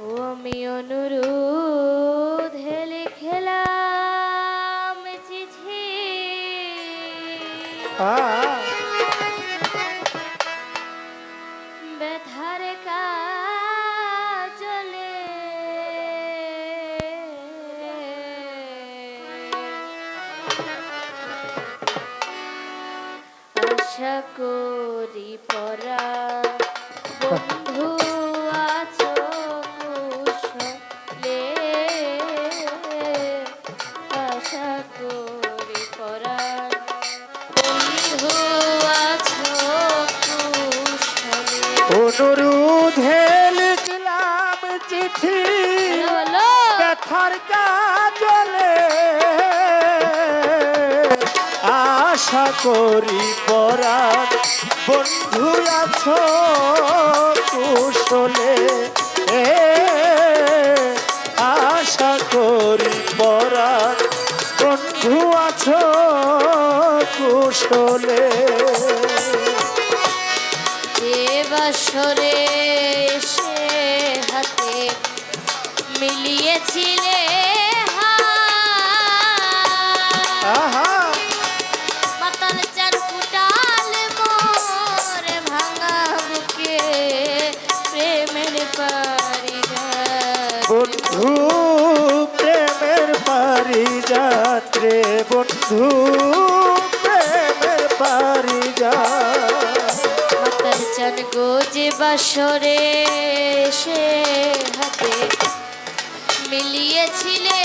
ও আমি অনুরোধ চিঠি। ব্যথার কাজলে। আশা করি পরা বন্ধু আশা করি পরাণ বন্ধু আছো কুশলে এ, আশা করি পরাণ বন্ধু আছো কুশলে যে বাসরে সে হাতে মিলিয়েছিলে প্রেমের পারিযাত্রে বন্ধু প্রেমের পারি মাতাল চান গোজে বাসরে সে হাতে মিলিয়েছিলে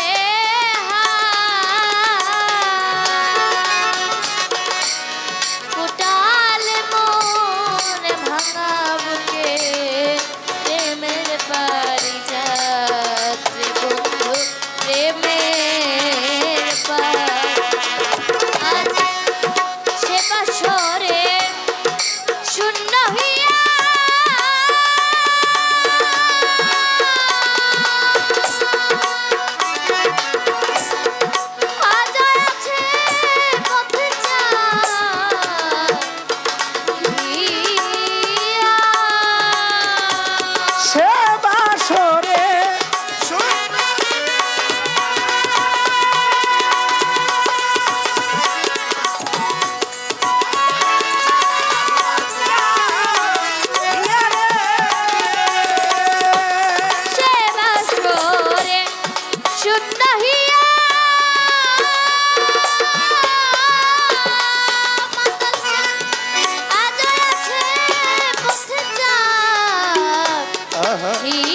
啊。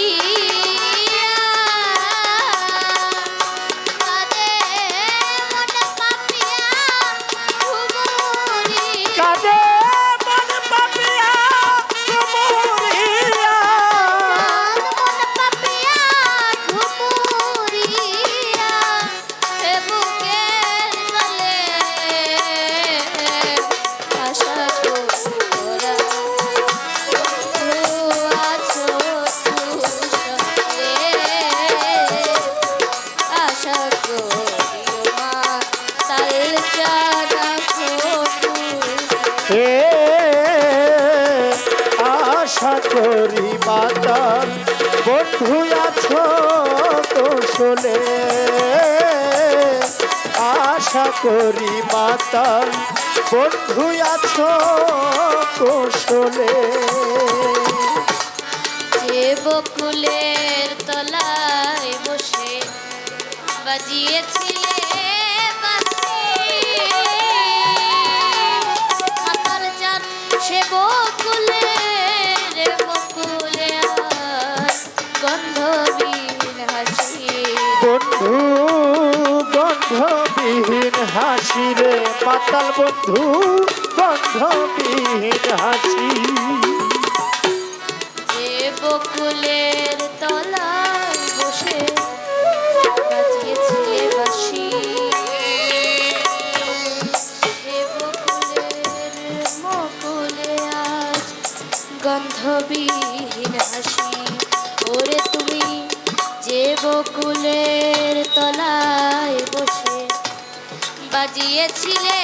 আশা করি মাতাল বন্ধু আছো কৌশলে। যে বকুলের তলায় বসে বাজিয়েছিলে সে বকুলের বকুলে আজ হাসি। বন্ধু মাতাল বন্ধু গন্ধবিহীন হাসি যে বকুলের তলায় বসে বাজিয়েছিলে বাঁশি। মকুলে আজ গন্ধবিহীন হাসি। ওরে তুমি যে বকুলের তলায় বসে বাজিয়েছিলে।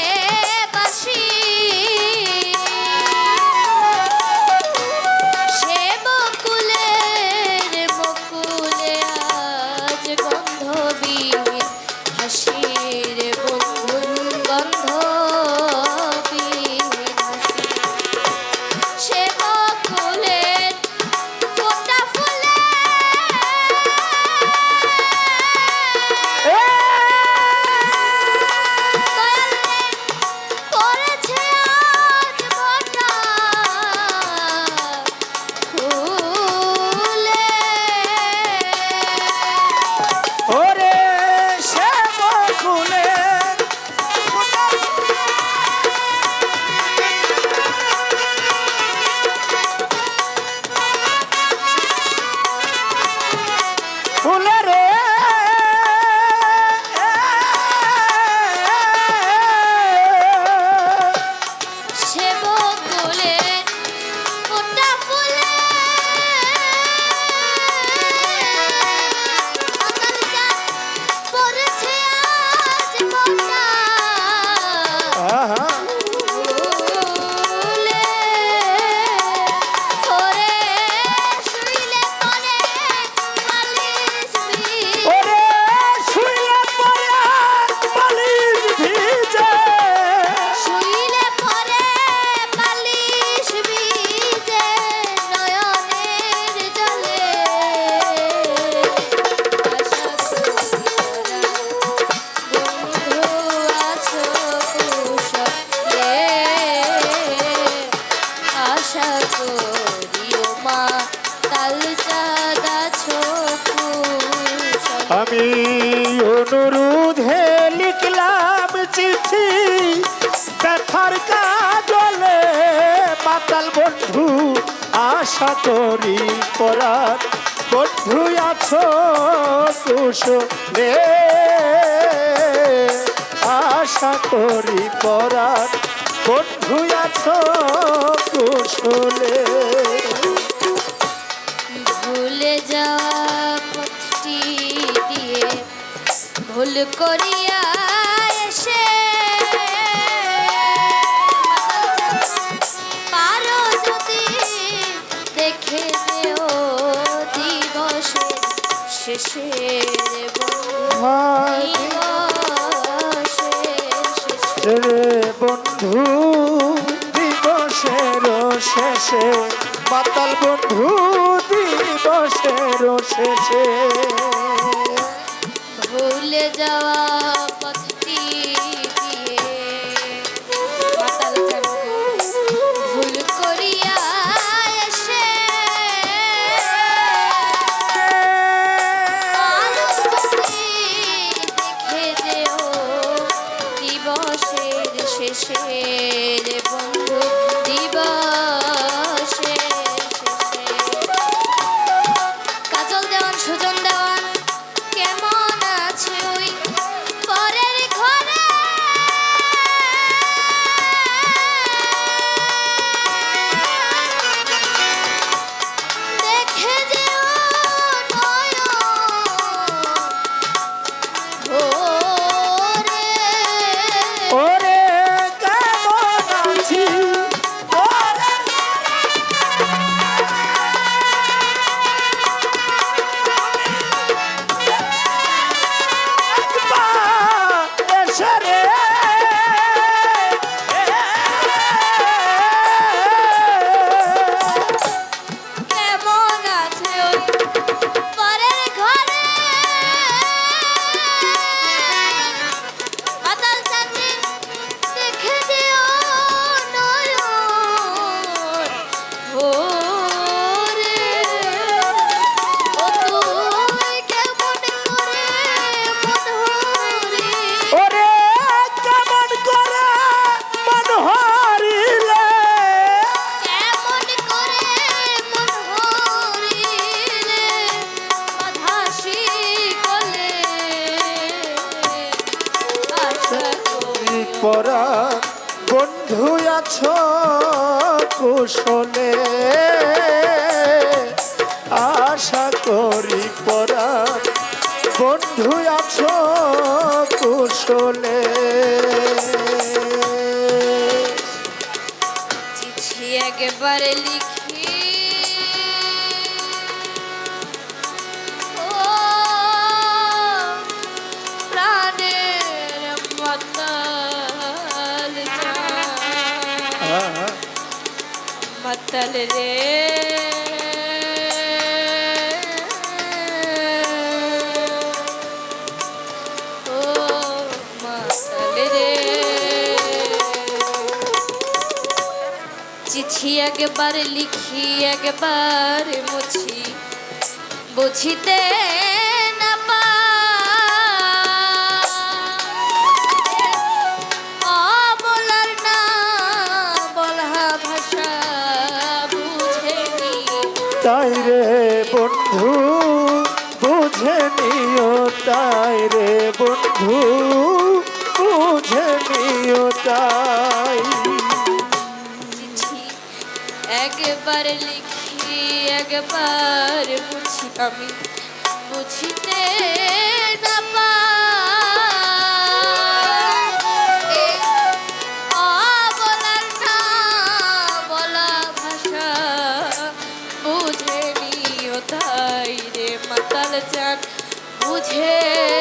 করি পরার বন্ধু আছো, কুশলে। আশা করি পরার বন্ধু আছো, কুশলে। ভুলে যাওয়া দিয়ে ভুল করিয়া শেষে হয় রে বন্ধু দিবসের শেষে পাতাল বন্ধু দিবসের শেষে ভুলে যাওয়া পথটি শেষে বন্ধু কুশলে চিঠি একবারে লিখি ও প্রাণের একবার লিখি, একবার মুছি। বুঝিতে না পাই। অবলার না বলা ভাষা বুঝেনি। তাই রে বন্ধু বুঝে তাই রে বন্ধু বুঝে তাই। একবার লিখি একবার বুঝি আমি বুঝিতে না নিও তাই রে মাতাল চান বুঝে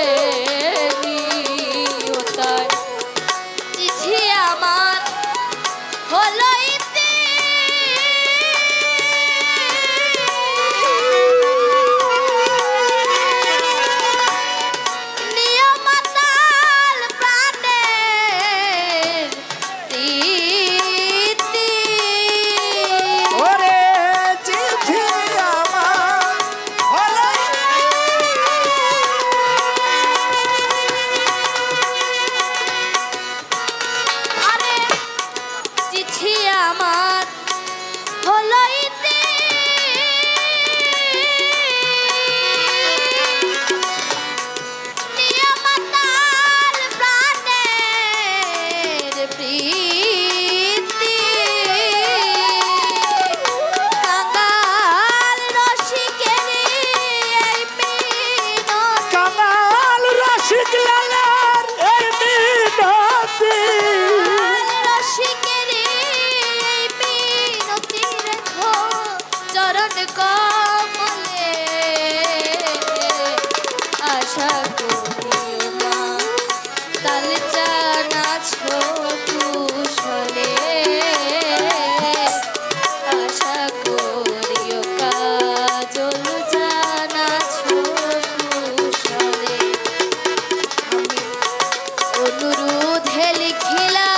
দুরুধে লিখিলা